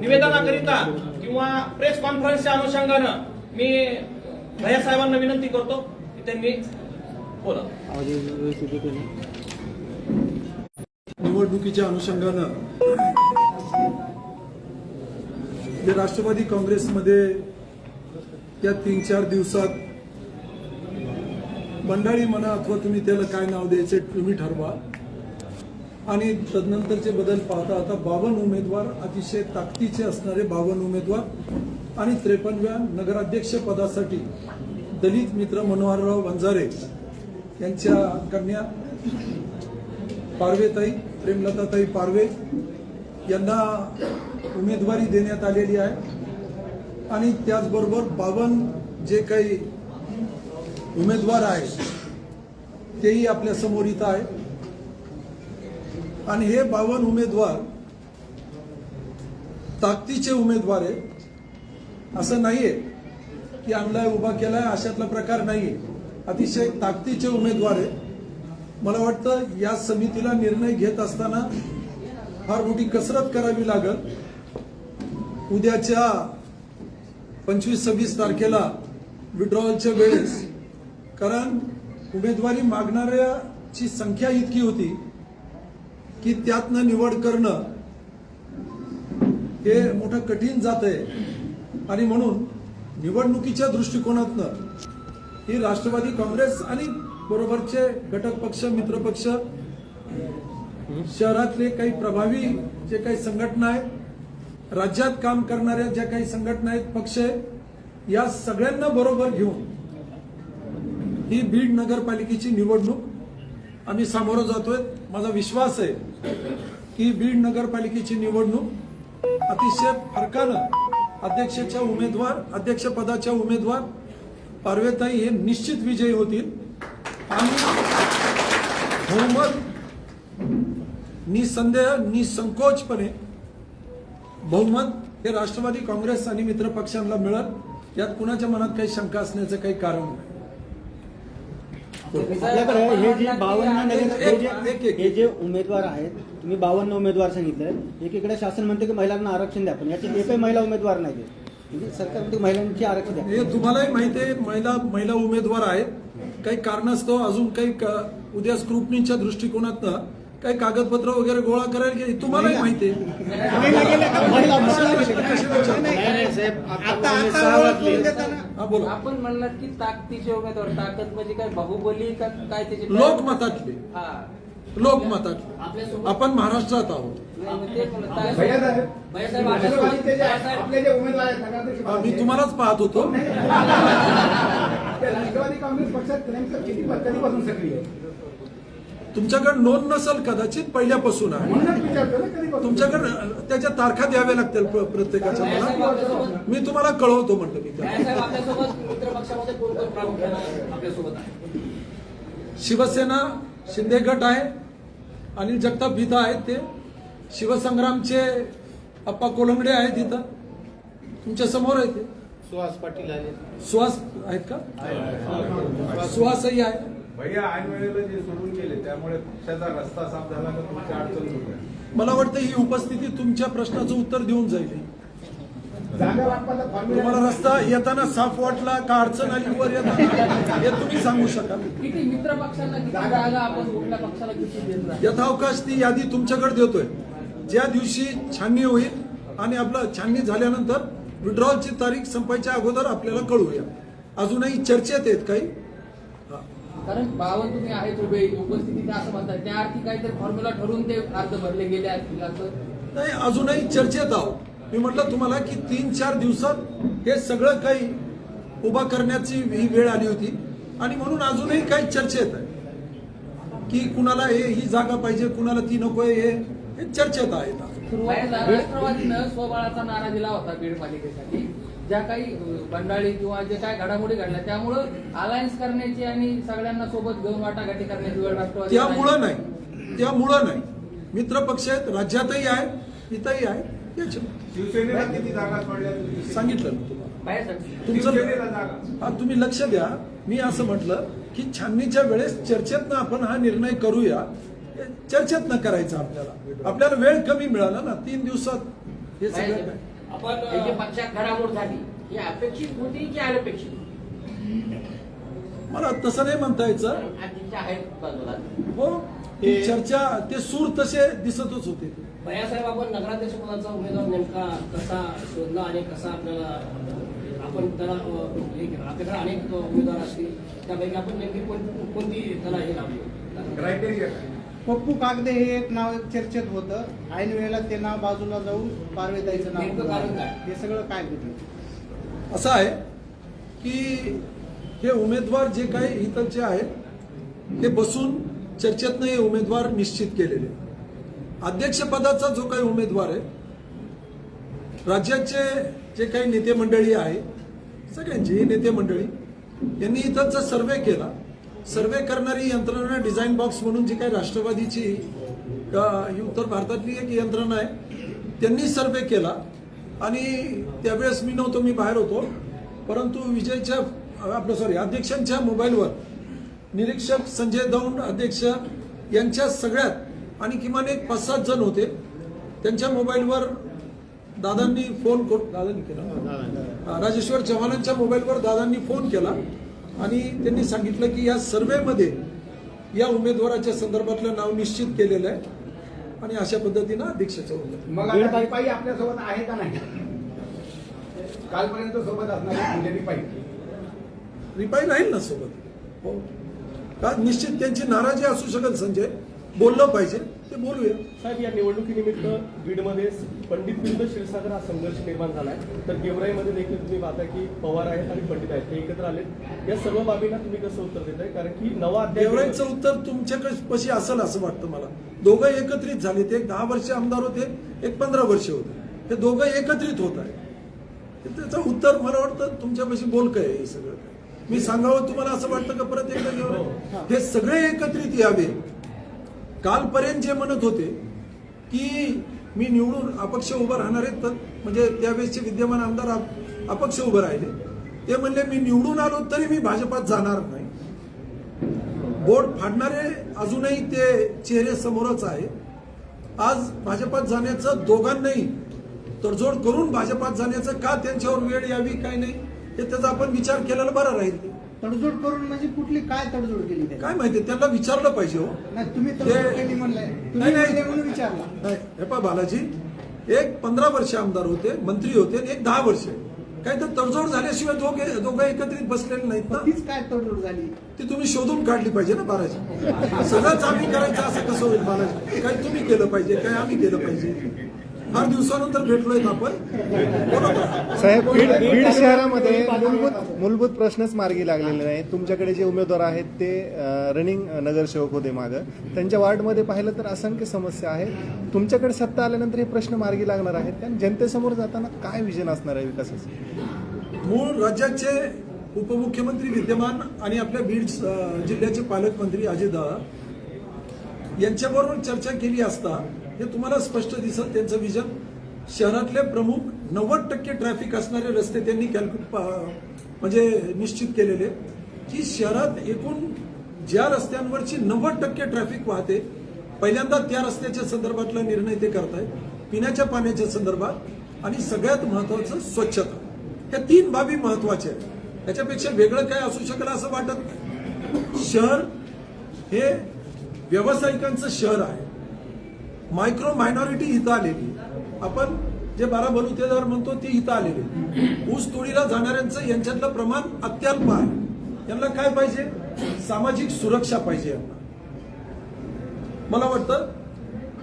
निवेदनाकरिता किंवा प्रेस कॉन्फरन्सच्या अनुषंगानं मी भैया साहेबांना विनंती करतो की त्यांनी बोला निवडणुकीच्या अनुषंगानं जे राष्ट्रवादी काँग्रेसमध्ये या तीन चार दिवसात बंडाळी म्हणा अथवा तुम्ही त्याला काय नाव द्यायचे तुम्ही ठरवा. आणि तदनंतरचे बदल पाहता आता बावन्न उमेदवार अतिशय ताकदीचे असणारे बावन्न उमेदवार आणि त्रेपन्नव्या नगराध्यक्ष पदासाठी दलित मित्र मनोहरराव वंजारे यांच्या कन्या पारवेताई प्रेमलताताई पारवे यांना उमेदवारी देण्यात आलेली आहे. आणि त्याचबरोबर बावन्न जे काही उमेदवार आहेत तेही आपल्यासमोर इथं आहे आणि हे बावन उमेदवार ताकदीचे उमेदवार आहे असं नाहीये की आणलाय उभा केलाय अशातला प्रकार नाहीये. अतिशय ताकदीचे उमेदवार आहे मला वाटतं या समितीला निर्णय घेत असताना फार मोठी कसरत करावी लागल. उद्याच्या पंचवीस सव्वीस तारखेला विड्रॉवलच्या वेळेस. कारण उमेदवारी मागणाऱ्याची संख्या इतकी होती की त्यातनं निवड करणं हे मोठं कठीण जात आहे आणि म्हणून निवडणुकीच्या दृष्टिकोनातनं ही राष्ट्रवादी काँग्रेस आणि बरोबरचे घटक पक्ष मित्रपक्ष शहरातले काही प्रभावी जे काही संघटना आहेत राज्यात काम करणाऱ्या ज्या काही संघटना आहेत पक्ष या सगळ्यांना बरोबर घेऊन ही बीड नगरपालिकेची निवडणूक आम्ही सामोरं जातोय. माझा विश्वास आहे की बीड नगरपालिकेची निवडणूक अतिशय फरकानं अध्यक्षाच्या उमेदवार अध्यक्षपदाच्या उमेदवार पार्वेताई हे निश्चित विजयी होतील. आणि बहुमत निसंदेह निसंकोचपणे बहुमत हे राष्ट्रवादी काँग्रेस आणि मित्र पक्षांना मिळत यात कुणाच्या मनात काही शंका असण्याचं काही कारण नाही. आपल्याकडे हे जे बावन्न नगर हे एक- जे हे जे उमेदवार आहेत तुम्ही बावन्न उमेदवार सांगितले एकीकडे शासन म्हणते की महिलांना आरक्षण द्या पण याचे एकही महिला उमेदवार नाही म्हणजे सरकार म्हणते महिलांची आरक्षण द्या. हे तुम्हालाही माहिती आहे महिला महिला उमेदवार आहेत. काही कारणास्तव अजून काही क- उद्या स्क्रुटनीच्या दृष्टिकोनातनं काही कागदपत्र वगैरे गोळा करायला गेले तुम्हालाही माहिती आहे? हा आपण म्हणलात की ताकदीचे उमेदवार ताकद म्हणजे काय बाहुबली का काय त्याची लोकमतातले. हा. लोकमतातले. आपण महाराष्ट्रात आहोत. म्हणलं, हा, मी तुम्हालाच पाहत होतो. ते राष्ट्रवादी काँग्रेस पक्षात कधीपासून सक्रिय आहे? तुमच्याकडे नोंद नसेल कदाचित पहिल्यापासून आहे. तुमच्याकडे त्याच्या तारखा द्याव्या लागतील प्र- प्रत्येकाच्या मला. मी तुम्हाला कळवतो म्हटलं मी. शिवसेना शिंदे गट आहे अनिल जगताप इथं आहेत ते. शिवसंग्रामचे अप्पा कोलंगडे आहेत इथं. तुमच्यासमोर आहे ते. सुहास पाटील आले सुहास आहेत का? सुहासही आहे भैया ऐन वेळेला जे सोडून गेले त्यामुळे पक्षाचा रस्ता साफ झाला तर तुमच्या अडचण होत्या मला वाटतं ही उपस्थिती तुमच्या प्रश्नाचं उत्तर देऊन जाईल. जागा वाटपाचा फॉर्म्युला तुम्हाला रस्ता येताना साफ वाटला का अडचण आली वर येताना? हे तुम्ही सांगू शकाल. किती मित्र पक्षांना किती जागा आपण कुठल्या पक्षाला किती देत नाही यथावकाश ती यादी तुमच्याकडे देतोय. ज्या दिवशी छाननी होईल आणि आपलं छाननी झाल्यानंतर विड्रॉलची तारीख संपायच्या अगोदर आपल्याला कळूया. अजूनही चर्चेत आहेत काही. कारण बावन तुम्ही आहेत उभे उपस्थितीत असं म्हणतात? त्या अर्थी काहीतरी फॉर्म्युला ठरून ते अर्ज भरले गेले असतील असं नाही अजूनही चर्चेत आहोत. मी म्हटलं तुम्हाला की तीन चार दिवसात हे सगळं काही उभा करण्याची ही वेळ आली होती. आणि म्हणून अजूनही काही चर्चेत आहे की कुणाला हे ही जागा पाहिजे कुणाला ती नकोय हे हे चर्चेत आहेत. राष्ट्रवादीनं स्वबळाचा नारा दिला होता बीड पालिकेसाठी. ज्या काही बंडाळी किंवा जे काय घडामोडी घडल्या त्यामुळं अलायन्स करण्याची आणि सगळ्यांना सोबत घेऊन वाटाघाटी करण्याची वेळ राष्ट्रवादी त्यामुळं नाही. त्यामुळं नाही. मित्र पक्ष आहेत राज्यातही आहे इथंही आहे शिवसेनेला किती जागा तुम्ही? सांगितलं ना तुमचं हा तुम्ही लक्ष द्या. मी असं म्हटलं की छाननीच्या वेळेस चर्चेतनं आपण हा निर्णय करूया. हे चर्चेतनं करायचा आपल्याला. आपल्याला वेळ कमी मिळाला ना तीन दिवसात हे सगळं आपण हे जी पक्षात घडामोड झाली ही अपेक्षित होती की अनपेक्षित मला तसं नाही म्हणता यायचं. आहेत बाजूला. हो ती चर्चा ते सूर तसे दिसतच होते. भैयासाहेब आपण नगराध्यक्ष पदाचा उमेदवार नेमका कसा शोधला आणि कसा आपल्याला आपण त्याला अ, हे केलं? आपल्याकडे अनेक उमेदवार असतील. त्यापैकी आपण नेमकी कोण- कोणती त्याला हे लावली क्रायटेरिया काय पप्पू कागदे हे एक नाव एक चर्चेत होतं. ऐन वेळेला ते नाव बाजूला जाऊन पारवेताईचं नाव नेमकं कारण काय? हे सगळं काय होतं? असं आहे की हे उमेदवार जे काही इथलचे आहेत हे बसून चर्चेतनं हे उमेदवार निश्चित केलेले. अध्यक्षपदाचा जो काही उमेदवार आहे राज्याचे जे काही नेते मंडळी आहे सगळ्यांची नेते मंडळी यांनी इथंचा सर्वे केला. सर्वे करणारी यंत्रणा डिझाईन बॉक्स म्हणून जी काही राष्ट्रवादीची ही उत्तर भारतातली एक यंत्रणा आहे त्यांनी सर्वे केला. आणि त्यावेळेस मी नव्हतो मी बाहेर होतो. परंतु विजयच्या आपलं सॉरी अध्यक्षांच्या मोबाईलवर निरीक्षक संजय दौंड अध्यक्ष यांच्या सगळ्यात आणि किमान एक पाच सात जण होते. त्यांच्या मोबाईलवर दादांनी फोन करून दादांनी केला? राजेश्वर चव्हाणांच्या मोबाईलवर दादांनी फोन केला. आणि त्यांनी सांगितलं की या सर्वेमध्ये या उमेदवाराच्या संदर्भातलं नाव निश्चित केलेलं आहे. आणि अशा पद्धतीनं अध्यक्षाचं होतं. मग आता रिपाई आपल्यासोबत आहे का नाही? कालपर्यंत सोबत असणार म्हणजे रिपाई. रिपाई राहील ना सोबत? हो. का? निश्चित त्यांची नाराजी असू शकेल संजय. बोललं पाहिजे. ते बोलूया. साहेब या निवडणुकीनिमित्त बीडमध्ये पंडित विरुद्ध क्षीरसागर हा संघर्ष निर्माण झालाय. तर गेवराईमध्ये देखील तुम्ही पाहता की पवार आहेत आणि पंडित आहेत हे एकत्र आलेत. या सर्व बाबींना तुम्ही कसं उत्तर देताय? कारण की नवा देवराईचं उत्तर तुमच्याकडे पशी असेल असं वाटतं मला. दोघं एकत्रित झाले ते. एक दहा वर्ष आमदार होते एक पंधरा वर्ष होते. हे दोघं एकत्रित होत आहे त्याचं उत्तर मला वाटतं तुमच्यापाशी बोलकं आहे हे सगळं. मी सांगावं तुम्हाला असं वाटतं का परत एकदा घेऊन हे सगळे एकत्रित यावे कालपर्यंत जे म्हणत होते की मी निवडून अपक्ष उभं राहणार आहे तर म्हणजे त्यावेळेसचे विद्यमान आमदार अपक्ष उभं राहिले. ते म्हणले मी निवडून आलो तरी मी भाजपात जाणार नाही. बोर्ड फाडणारे अजूनही ते चेहरे समोरच आहे. आज भाजपात जाण्याचं दोघांनाही तडजोड करून भाजपात जाण्याचं का त्यांच्यावर वेळ यावी काय नाही हे त्याचा आपण विचार केलेला बरा राहील. तडजोड करून म्हणजे कुठली काय तडजोड केली त्याने? काय माहिती त्यांना विचारलं पाहिजे हो. नाही तुम्ही ते- तडजोड केली म्हणलंय तुम्ही नाही, नाही. म्हणले म्हणून विचारला. नाही हे पहा बालाजी एक पंधरा वर्ष आमदार होते मंत्री होते एक दहा वर्ष. काही तर तडजोड झाल्याशिवाय दोघे दोघं एकत्रित बसलेले नाहीत ना? तीच काय तडजोड झाली? ती तुम्ही शोधून काढली पाहिजे ना बालाजी. सगळंच आम्ही करायचं असं कसं होईल बालाजी? काही तुम्ही केलं पाहिजे काही आम्ही केलं पाहिजे? फार दिवसानंतर भेटलोय आपण. साहेब बीड बीड शहरामध्ये मूलभूत मूलभूत प्रश्नच मार्गी लागलेले नाही तुमच्याकडे जे उमेदवार आहेत ते रनिंग नगरसेवक होते मागं. त्यांच्या वार्डमध्ये पाहिलं तर असंख्य समस्या आहेत. तुमच्याकडे सत्ता आल्यानंतर हे प्रश्न मार्गी लागणार आहेत आणि जनतेसमोर जाताना काय विजन असणार आहे विकासाचं? मूळ राज्याचे उपमुख्यमंत्री विद्यमान आणि आपल्या बीड अं, जिल्ह्याचे पालकमंत्री अजितदादा यांच्याबरोबर चर्चा केली असता हे तुम्हाला स्पष्ट दिसत त्यांचं विजन शहरातले प्रमुख नव्वद टक्के ट्रॅफिक असणारे रस्ते त्यांनी कॅल्क्यु म्हणजे निश्चित केलेले. की शहरात एकूण ज्या रस्त्यांवरची नव्वद टक्के ट्रॅफिक वाहते पहिल्यांदा त्या रस्त्याच्या संदर्भातला निर्णय ते करतायत पिण्याच्या पाण्याच्या संदर्भात आणि सगळ्यात महत्वाचं स्वच्छता. ह्या तीन बाबी महत्त्वाच्या आहेत. त्याच्यापेक्षा वेगळं काय असू शकेल असं वाटत नाही. शहर हे व्यावसायिकांचं शहर आहे. मायक्रो मायनॉरिटी इथं आलेली आपण जे बारा बलुतेदार म्हणतो ती इथं आलेली ऊस तोडीला जाणाऱ्यांचं यांच्यातलं प्रमाण अत्यल्प आहे. यांना काय पाहिजे? सामाजिक सुरक्षा पाहिजे यांना. मला वाटतं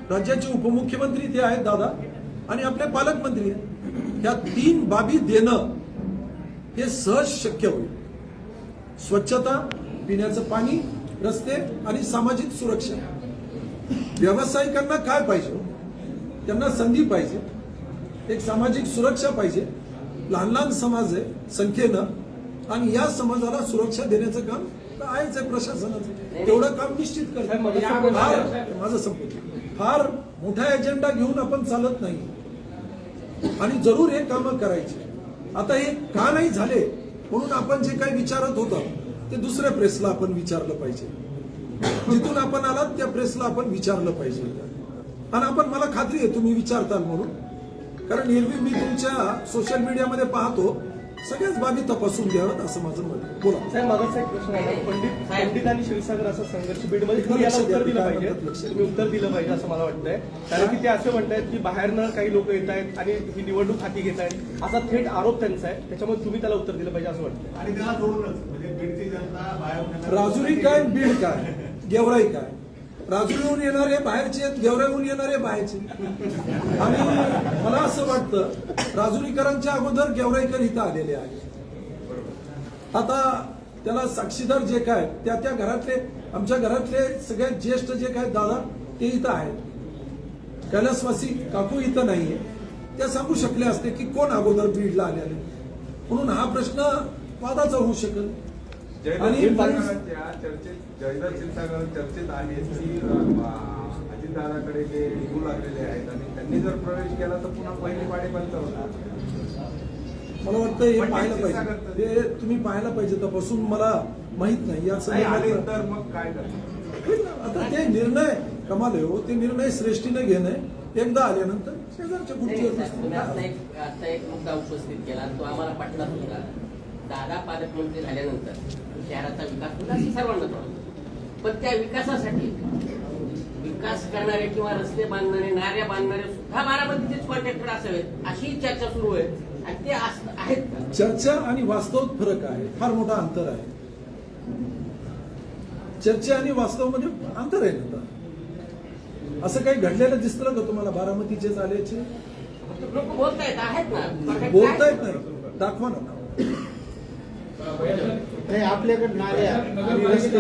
राज्याचे उपमुख्यमंत्री ते आहेत दादा आणि आपले पालकमंत्री या ह्या तीन बाबी देणं हे सहज शक्य होईल. स्वच्छता पिण्याचं पाणी रस्ते आणि सामाजिक सुरक्षा. व्यावसायिकांना काय पाहिजे हो? त्यांना संधी पाहिजे. एक सामाजिक सुरक्षा पाहिजे. लहान लहान समाज आहे संख्येनं. आणि या समाजाला सुरक्षा देण्याचं काम आहेच आहे प्रशासनाचं. तेवढं काम निश्चित करत फार माझं संपत फार मोठा एजेंडा घेऊन आपण चालत नाही. आणि जरूर हे कामं करायचे. आता हे का नाही झाले म्हणून आपण जे काही विचारत होतो ते दुसऱ्या प्रेसला आपण विचारलं पाहिजे. जिथून आपण आलात त्या प्रेसला आपण विचारलं पाहिजे. आणि आपण मला खात्री आहे तुम्ही विचारताल म्हणून. कारण एरवी मी तुमच्या सोशल मीडियामध्ये पाहतो. सगळ्याच बाबी तपासून घ्याव्यात असं माझं मत. बोला. साहेब मागाचा एक प्रश्न आहे. पंडित पंडित आणि क्षीरसागर असा संघर्ष बीडमध्ये तुम्ही याला उत्तर दिलं पाहिजे. तुम्ही उत्तर दिलं पाहिजे असं मला वाटतंय. कारण की ते असं म्हणतायत की बाहेरनं काही लोक येत आहेत आणि ही निवडणूक हाती घेत आहेत. असा थेट आरोप त्यांचा आहे. त्याच्यामुळे तुम्ही त्याला उत्तर दिलं पाहिजे असं वाटतं आणि त्याला जोडूनच म्हणजे बीडची जनता राजुरी काय बीड काय? गेवराई काय? राजुरीहून येणारे बाहेरचे आहेत गेवराईहून येणारे बाहेरचे. आणि मला असं वाटतं राजुरीकरांच्या अगोदर गेवराईकर इथं आलेले आहेत. आता त्याला साक्षीदार जे काय त्या त्या घरातले आमच्या घरातले सगळ्यात ज्येष्ठ जे काय दादा ते इथं आहेत. कैलासवासी काकू इथं नाहीये. त्या सांगू शकले असते की कोण अगोदर बीडला आलेले म्हणून हा प्रश्न वादाचा होऊ शकेल आणि चर्चेत की अजितदादाकडे निघू लागलेले आहेत आणि त्यांनी जर प्रवेश केला तर पुन्हा पहिली पाडी बंद होणार. मला वाटतं हे पाहायला पाहिजे. हे तुम्ही पाहायला पाहिजे तपासून मला माहीत नाही. या संदर्भात तर मग काय करणार. आता ते निर्णय कमाल आहे हो. ते निर्णय श्रेष्ठीने घेणे एकदा आल्यानंतर शेजारच्या तुम्ही आता. एक मुद्दा उपस्थित केला. तो आम्हाला पटलाच होता. दादा पालकमंत्री झाल्यानंतर शहराचा विकास होता असं सर्वांना कळतं पण त्या विकासासाठी विकास करणारे किंवा रस्ते बांधणारे नाऱ्या बांधणारे सुद्धा बारामतीचेच कॉन्ट्रॅक्टर असावेत अशी चर्चा सुरू आहे. आणि ते आहेत चर्चा आणि वास्तव फरक आहे. फार मोठा अंतर आहे. चर्चा आणि वास्तवमध्ये अंतर आहे ना. असं काही घडलेलं दिसतं का तुम्हाला बारामतीचे झाल्याचे लोक बोलतायत आहेत ना. बोलतायत नाही दाखवा ना. नाही आपल्याकडे आणि रस्ते.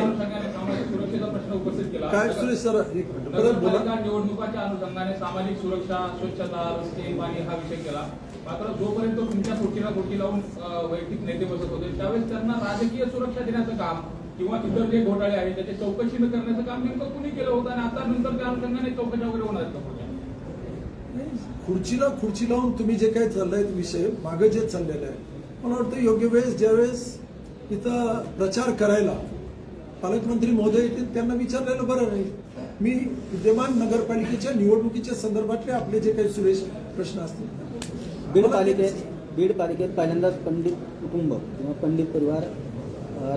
केला. काय सुरेश सर? एक मिनिट परत बोला. निवडणुकाच्या अनुषंगाने सामाजिक सुरक्षा स्वच्छता रस्ते पाणी हा विषय केला. मात्र जोपर्यंत तुमच्या खोटीला खोटी लावून वैयक्तिक नेते बसत होते त्यावेळेस त्यांना राजकीय सुरक्षा देण्याचं काम किंवा इतर जे घोटाळे आहेत त्याचे चौकशी न करण्याचं काम नेमकं कुणी केलं होतं? आणि आता नंतर त्या अनुषंगाने चौकशा वगैरे होणार आहेत? खुर्चीला खुर्ची लावून तुम्ही जे काही चाललंय विषय मागे जे चाललेलं आहे मला वाटतं योग्य वेळेस ज्यावेळेस इथं प्रचार करायला पालकमंत्री महोदय येतील त्यांना विचारलेलं बरं राहील मी विद्यमान नगरपालिकेच्या निवडणुकीच्या संदर्भातले आपले जे काही सुरेश प्रश्न असतील. बीड पालिकेत बीड पालिकेत पहिल्यांदाच पंडित कुटुंब किंवा पंडित परिवार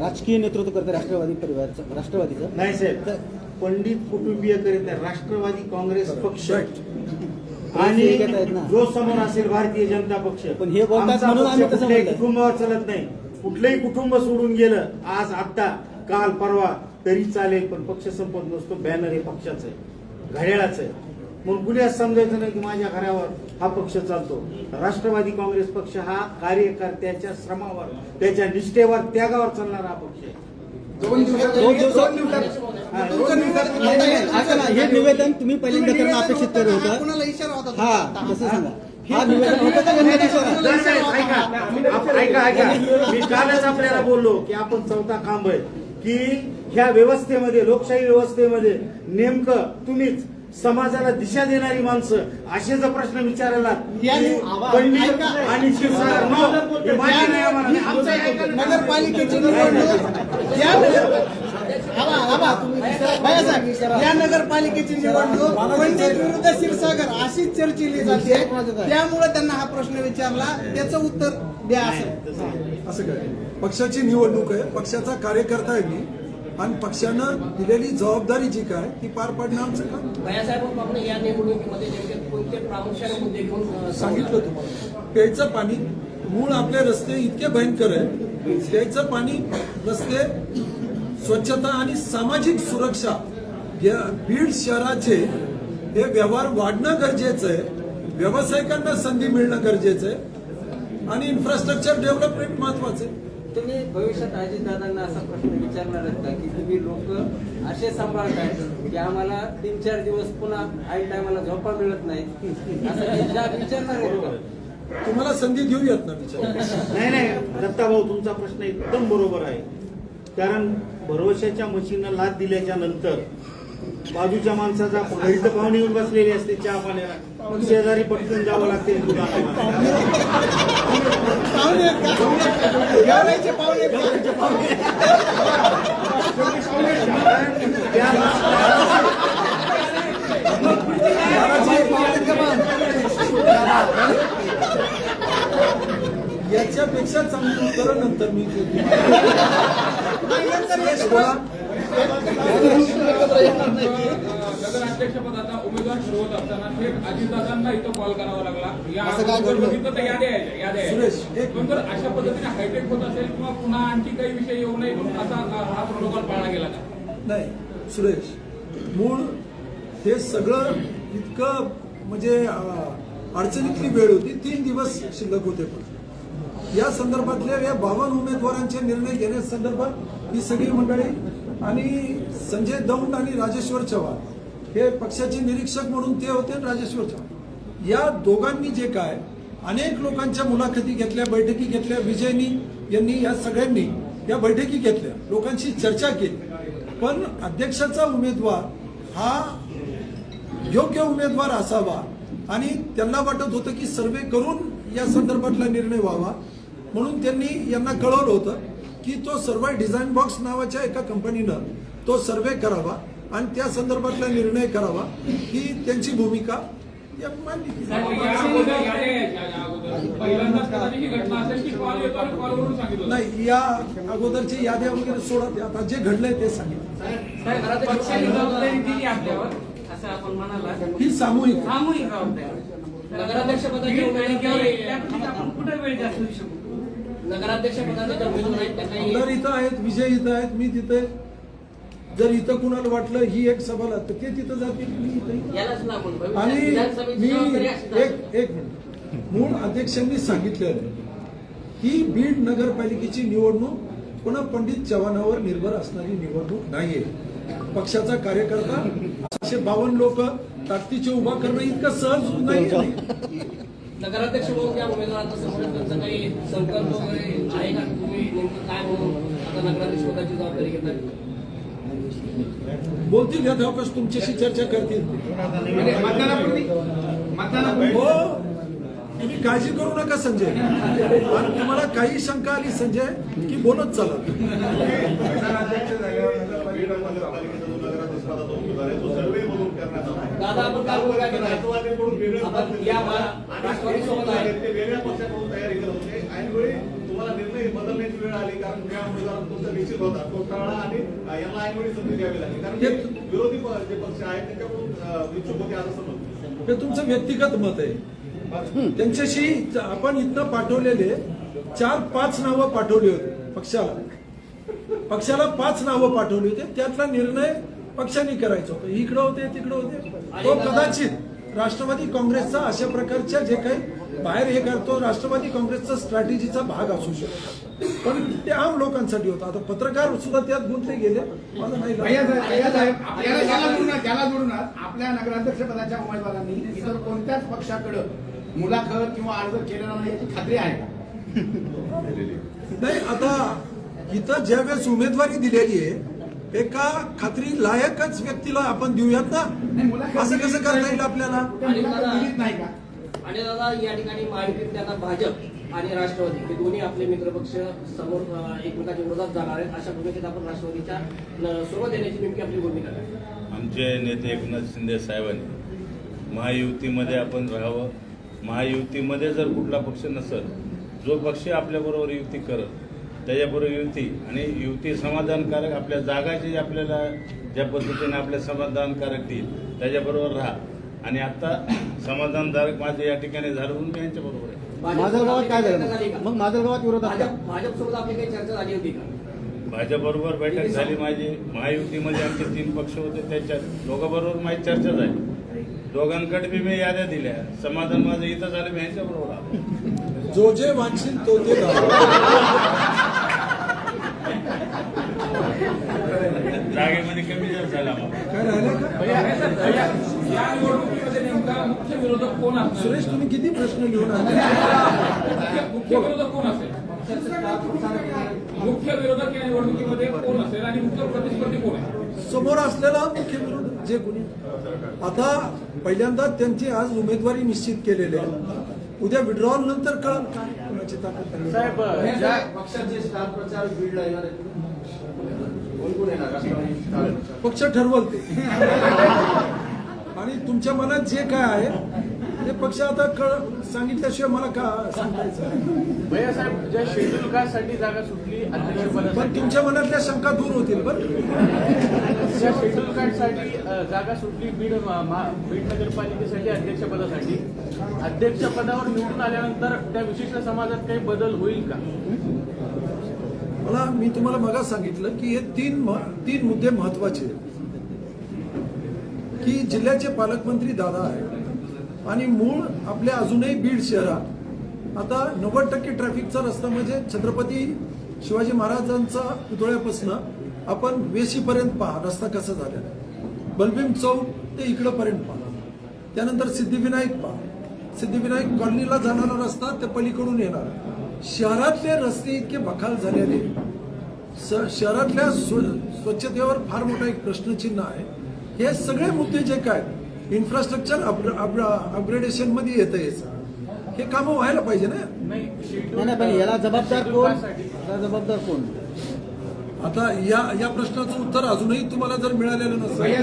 राजकीय नेतृत्व करते राष्ट्रवादी परिवारचं राष्ट्रवादीचं. नाही साहेब पंडित कुटुंबीय करीत नाही राष्ट्रवादी काँग्रेस पक्ष. आणि. जो समोर असेल भारतीय जनता पक्ष. पण हे बोलतात म्हणून आम्ही. कुटुंबावर चालत नाही. कुठलंही कुटुंब सोडून गेलं आज आता काल परवा तरी चालेल पण पक्ष संपत नसतो बॅनर हे पक्षाचं आहे घड्याळाचं आहे. म्हणून कुणी असं समजायचं नाही की माझ्या घरावर हा पक्ष चालतो? राष्ट्रवादी काँग्रेस पक्ष हा कार्यकर्त्याच्या श्रमावर त्याच्या निष्ठेवर त्यागावर चालणारा हा पक्ष आहे. दोन दिवसात हा, हे निवेदन तुम्ही पहिल्यांदा करणं अपेक्षित करत होतं. कुणाला इशारा होता हा तसं सांगा. निवेदन होतं का गणपती इशारा? नाही, साहेब, ऐका आप- ऐका ऐका. मी कालच आपल्याला बोललो की आपण चौथा खांब आहे. की ह्या व्यवस्थेमध्ये लोकशाही व्यवस्थेमध्ये नेमकं तुम्हीच समाजाला दिशा देणारी माणसं असे जर प्रश्न विचारायला आणि क्षीरसागर नो, हे मान्य नाही आम्हाला. आमचं हे ऐका. ना. नगरपालिकेची निवडणूक. या नगरपालिकेची निवडणूक पंडित विरुद्ध क्षीरसागर अशीच चर्चेली जाते. त्यामुळे त्यांना हा प्रश्न विचारला. त्याचं उत्तर द्या असं. असं काय? पक्षाची निवडणूक आहे. पक्षाचा कार्यकर्ता आहे मी. आणि पक्षानं दिलेली जबाबदारी जी काय ती पार पाडणं आमचं काम. भैयासाहेब आपण या निवडणुकीमध्ये नेमके कोणते प्रामुख्याने मुद्दे घेऊन अं, सांगितलं तुम्हाला. प्यायचं पाणी मूळ आपले रस्ते इतके भयंकर आहे प्यायचं पाणी रस्ते स्वच्छता आणि सामाजिक सुरक्षा या बीड शहराचे हे व्यवहार वाढणं गरजेचं आहे. व्यावसायिकांना संधी मिळणं गरजेचं आहे. आणि इन्फ्रास्ट्रक्चर डेव्हलपमेंट महत्वाचं आहे. तुम्ही भविष्यात अजितदादांना असा प्रश्न विचारणार आहेत का की तुम्ही लोक असे सांभाळताय की आम्हाला तीन चार दिवस पुन्हा ऐन टायमाला झोपा मिळत नाही? असं विचारणार तुम्हाला संधी देऊयात ना विचार. नाही नाही. दत्ताभाऊ तुमचा प्रश्न एकदम बरोबर आहे. कारण भरोशाच्या मशीनला लाद दिल्याच्या नंतर बाजूच्या माणसाचा घरी तर पाहुणे येऊन बसलेली असते चहा पाण्याला. मग शेजारी पटकून जावं लागते याच्यापेक्षा चांगलं उत्तरं नंतर मी देतो. नगर अध्यक्षपदाचा उमेदवार ठरवत असताना थेट अजितदादांना इथं कॉल करावा लागला या बघितलं तर याद्या यायच्या याद्या यायच्या. सुरेश, एक पण जर अशा पद्धतीने हायटेक होत असेल किंवा पुन्हा आणखी काही विषय येऊ नये म्हणून असा हा हा प्रोटोकॉल पाळला गेला का नाही सुरेश मूळ हे सगळं इतकं म्हणजे अडचणीतली वेळ होती तीन दिवस शिल्लक होते पण या संदर्भातल्या या बावन्न उमेदवारांचे निर्णय घेण्यासंदर्भात ही सगळी मंडळी आणि संजय दौंड आणि राजेश्वर चव्हाण हे पक्षाचे निरीक्षक म्हणून ते होते राजेश्वर चव्हाण. या दोघांनी जे काय अनेक लोकांच्या मुलाखती घेतल्या बैठकी घेतल्या विजयनी यांनी या सगळ्यांनी या बैठकी घेतल्या लोकांशी चर्चा केली. पण अध्यक्षाचा उमेदवार हा योग्य उमेदवार असावा आणि त्यांना वाटत होतं की सर्वे करून या संदर्भातला निर्णय व्हावा. म्हणून त्यांनी यांना कळवलं होतं की तो सर्वे डिझाईन बॉक्स नावाच्या एका कंपनीनं तो सर्वे करावा आणि त्या संदर्भातला निर्णय करावा ही त्यांची भूमिका. ही नाही या अगोदरच्या याद्या वगैरे सोडा ते आता जे घडलंय ते सांगितलं. ही सामूहिक सामूहिक नगराध्यक्षपदाचे आमदार इथं आहेत विजय इथं आहेत मी तिथे जर इथं कुणाला वाटलं ही एक सभा तर ते तिथं जातील आणि मी. एक एक मिनिट. मूळ अध्यक्षांनी सांगितलेलं की बीड नगरपालिकेची निवडणूक पुन्हा पंडित चव्हाणावर निर्भर असणारी निवडणूक नाहीये. पक्षाचा कार्यकर्ता असे बावन्न लोक ताकदीचे उभा करणं इतकं सहज नाही नगराध्यक्ष म्हणून त्या उमेदवाराचा समोर त्यांचा काही संकल्प वगैरे आहे का? तुम्ही नेमकं काय म्हणून आता नगराध्यक्ष पदाची जबाबदारी घेतात बोलतील या धावकस तुमच्याशी चर्चा करतील हो तुम्ही काळजी करू नका संजय. आणि तुम्हाला काही शंका आली संजय की बोलत चला. दादा आपण काय भूमिका घेणार राष्ट्रवादीकडून वेगळे आपण पक्ष या आणि राष्ट्रवादी सोबत आहे ते वेगळ्या पक्षाकडून तयारी करत होते. ऐनवेळी तुम्हाला निर्णय बदलण्याची वेळ आली कारण या उमेदवार तुमचा निश्चित होता तो टाळा आणि अ, यांना ऐनवेळी संधी द्यावी लागली. कारण हे- जे विरोधी प- जे पक्ष आहेत त्यांच्याकडून अ, इच्छुक होते असं समजतो. हे तुमचं व्यक्तिगत मत आहे. त्यांच्याशी आपण इथनं पाठवलेले चार पाच नावं पाठवली होती पक्षाला. पक्षाला पाच नावं पाठवली होती. त्यातला निर्णय पक्षाने करायचा होता. इकडं होते तिकडं होते. तो कदाचित राष्ट्रवादी काँग्रेसचा अशा प्रकारच्या जे काही बाहेर हे करतो राष्ट्रवादी काँग्रेसचा स्ट्रॅटेजीचा भाग असू शकतो. पण ते आम लोकांसाठी होता. आता पत्रकार सुद्धा त्यात गुंतले गेले. मला नाही त्याला आपल्या नगराध्यक्ष पदाच्या उमेदवारांनी इतर कोणत्याच पक्षाकडं मुलाखत किंवा अर्ज केलेला नाही याची खात्री आहे नाही आता इथं ज्यावेळेस उमेदवारी दिलेली आहे एका खात्री लायकच व्यक्तीला आपण देऊयात ना? असं कसं करता. येईल आपल्याला? आणि दादा या ठिकाणी माहितीत त्यांना भाजप आणि राष्ट्रवादी हे दोन्ही आपले मित्रपक्ष समोर एकमेकांच्या विरोधात जाणार आहेत. अशा भूमिकेत आपण राष्ट्रवादीच्या सोबत येण्याची नेमकी आपली भूमिका काय? आमचे नेते एकनाथ शिंदे साहेबांनी महायुतीमध्ये आपण राहावं. महायुतीमध्ये जर कुठला पक्ष नसेल जो पक्ष आपल्याबरोबर युती करत त्याच्याबरोबर युती आणि युती समाधानकारक आपल्या जागाची आपल्याला ज्या पद्धतीने आपल्या समाधानकारक देईल त्याच्याबरोबर राहा आणि आता समाधानकारक माझं या ठिकाणी झालं म्हणून मी यांच्याबरोबर आहे माजलगावात काय झालं? मग? विरोधात का? भाजप भाजपसोबत आपली काही चर्चा झाली होती का माझ्याबरोबर बैठक झाली माझी महायुतीमध्ये आमचे तीन पक्ष होते त्याच्यात दोघांबरोबर माझी चर्चा झाली दोघांकडे बी मी याद्या दिल्या समाधान माझं इथं झालं मी यांच्याबरोबर आलो जो जे वांछील तो ते. जागेमध्ये कमी जर झाला या निवडणुकीमध्ये नेमका मुख्य विरोधक कोण असणार सुरेश तुम्ही किती प्रश्न घेऊन आले? मुख्य- विरोधक कोण असेल मुख्य विरोधक या निवडणुकीमध्ये कोण असेल आणि मुख्य प्रतिस्पर्धी कोण आहे समोर असलेला मुख्य विरोध जे कोणी आता पहिल्यांदा त्यांची आज उमेदवारी निश्चित केलेली आहे. उद्या विड्रॉल नंतर कळल काय. ताकद आहे. पक्षाचे स्टार प्रचारक बीडला येणार कोण कोण येणार राष्ट्रवादी पक्ष ठरवल ते आणि तुमच्या मनात जे काय आहे ते पक्ष आता कळ सांगितल्याशिवाय मला का सांगायचं? भैयासाहेब ज्या शेड्यूल कास्टसाठी जागा सुटली पण अध्यक्षपदासाठी तुमच्या मनातल्या शंका दूर होतील बरं. ज्या शेड्यूल कास्टसाठी अ, जागा सुटली बीड मा- मा- बीड नगरपालिकेसाठी अध्यक्षपदासाठी अध्यक्षपदावर निवडून आल्यानंतर त्या विशिष्ट समाजात काही बदल होईल का? मला मी तुम्हाला मगा सांगितलं की हे तीन तीन मुद्दे महत्त्वाचे आहेत. की जिल्ह्याचे पालकमंत्री दादा आहेत. आणि मूळ आपल्या अजूनही बीड शहरात. आता नव्वद टक्के ट्रॅफिकचा रस्ता म्हणजे छत्रपती शिवाजी महाराजांचा पुतळ्यापासून आपण वेशीपर्यंत पहा रस्ता कसा झालेला आहे. चौक ते इकडंपर्यंत पहा. त्यानंतर सिद्धिविनायक पहा. सिद्धिविनायक कॉलनीला जाणारा रस्ता ते पलीकडून येणार शहरातले रस्ते इतके बखाल झालेले स- शहरातल्या स्व- स्वच्छतेवर फार मोठा एक प्रश्नचिन्ह आहे. हे सगळे मुद्दे जे काय इन्फ्रास्ट्रक्चर अपग्रेडेशनमध्ये येतं याचं. हे कामं व्हायला पाहिजे ना? नाही पण याला जबाबदार कोण? याला जबाबदार कोण? आता या या प्रश्नाचं उत्तर अजूनही तुम्हाला जर मिळालेलं नसेल.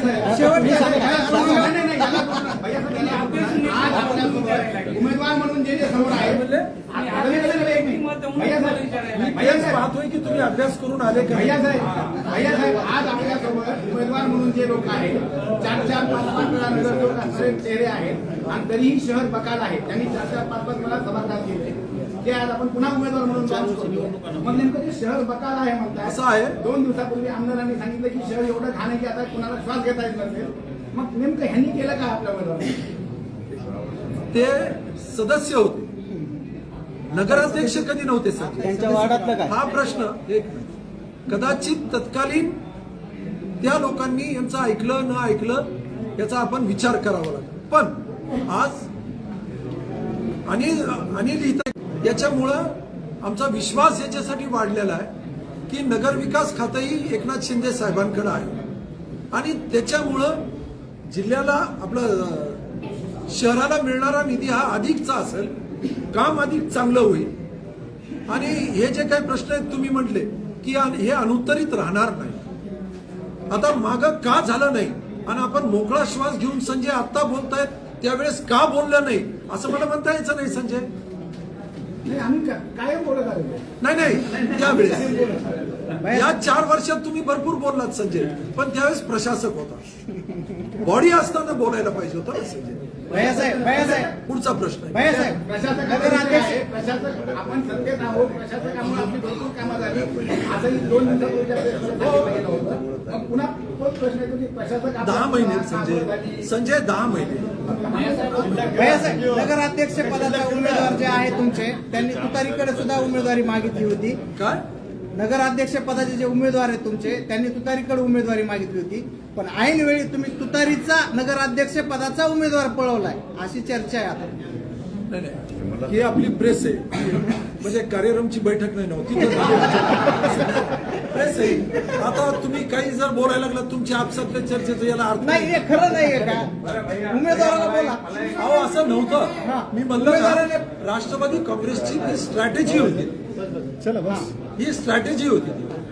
आपल्यासोबत उमेदवार म्हणून जे जे समोर पाहतोय की तुम्ही अभ्यास करून आले का? भैया साहेब भैया साहेब आज आपल्यासोबत उमेदवार म्हणून जे लोक आहेत चार चार पाच पाच वेळा नगरसेवक चेहरे आहेत आणि तरीही शहर बकाल आहे. त्यांनी चार चार पाच पाच वेळा सभागृहात गेले ते आज आपण पुन्हा उमेदवार म्हणून लॉन्च करतो मग नेमकं ते शहर बकाल आहे म्हणतात. असं आहे. दोन दिवसापूर्वी आमदारांनी सांगितलं की शहर एवढं घाण आहे की आता कुणाला श्वास घेता येत नसेल. मग नेमकं ह्यांनी केलं का आपल्या उमेदवार ते सदस्य होते. नगराध्यक्ष कधी नव्हते सर? त्यांच्या वार्डातलं काय? हा प्रश्न एक कदाचित तत्कालीन त्या लोकांनी यांचं ऐकलं न ऐकलं याचा आपण विचार करावा लागेल. पण आज अनिल अनिल इथं याच्यामुळं आमचा विश्वास याच्यासाठी वाढलेला आहे की नगर विकास खातंही एकनाथ शिंदे साहेबांकडे आहे. आणि त्याच्यामुळं जिल्ह्याला आपलं शहराला मिळणारा निधी हा अधिकचा असेल काम अधिक चांगलं होईल. आणि हे जे काही प्रश्न आहेत तुम्ही म्हटले की हे अनुत्तरित राहणार नाही. आता मागं का झालं नाही? आणि आपण मोकळा श्वास घेऊन संजय आत्ता बोलतायत त्यावेळेस का बोललं नाही? असं मला म्हणता यायचं नाही संजय. नाही आम्ही का- कायम बोलत आलो नाही नाही त्यावेळेस. या चार वर्षात तुम्ही भरपूर बोललात संजय. पण त्यावेळेस प्रशासक होता. बॉडी असताना बोलायला पाहिजे होतं संजय? भैयासाहेब भैयासाहेब पुढचा प्रश्न आहे. भैयासाहेब प्रशासक नगराध्यक्ष आहे. प्रशासक आपण सत्तेत आहोत. प्रशासकामुळे आपली भरपूर कामं झाली. आजही दोन दिवसापूर्वी आपल्या प्रशासकाला गेलं होतं. मग पुन्हा तोच प्रश्न येतो की प्रशासक आपल्या दहा महिने संजय. संजय दहा महिने. भैयासाहेब नगराध्यक्ष पदाचा उमेदवार जे आहे तुमचे त्यांनी तुतारीकडे सुद्धा उमेदवारी मागितली होती. काय? नगराध्यक्ष पदाचे जे उमेदवार आहेत तुमचे त्यांनी तुतारीकडे उमेदवारी मागितली होती. पण ऐन वेळी तुम्ही तुतारीचा नगराध्यक्ष पदाचा उमेदवार पळवलाय अशी चर्चा आहे आता. नाही नाही. ही आपली प्रेस आहे. म्हणजे कार्यक्रमची बैठक नाही नव्हती प्रेस आहे. आता तुम्ही काही जर बोलायला लागलात तुमच्या आपसातल्या चर्चेचं याला अर्थ नाही हे खरं नाहीये का? उमेदवाराला बोला. अहो असं नव्हतं. मी म्हणलं ना, राष्ट्रवादी काँग्रेसची ही स्ट्रॅटेजी होती चला बस. ही स्ट्रॅटेजी होती ती.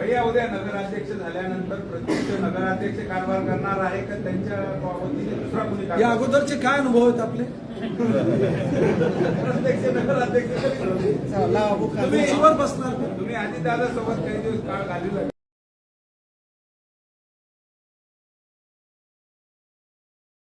भैया उद्या नगराध्यक्ष झाल्यानंतर प्रत्यक्ष नगराध्यक्ष कारभार करणार आहे का त्यांच्या वतीने दुसरा कोणी या? अगोदरचे काय अनुभव आहेत आपले? प्रत्यक्ष नगराध्यक्ष बसणार तुम्ही आधी दादा सोबत काही दिवस काळ घालू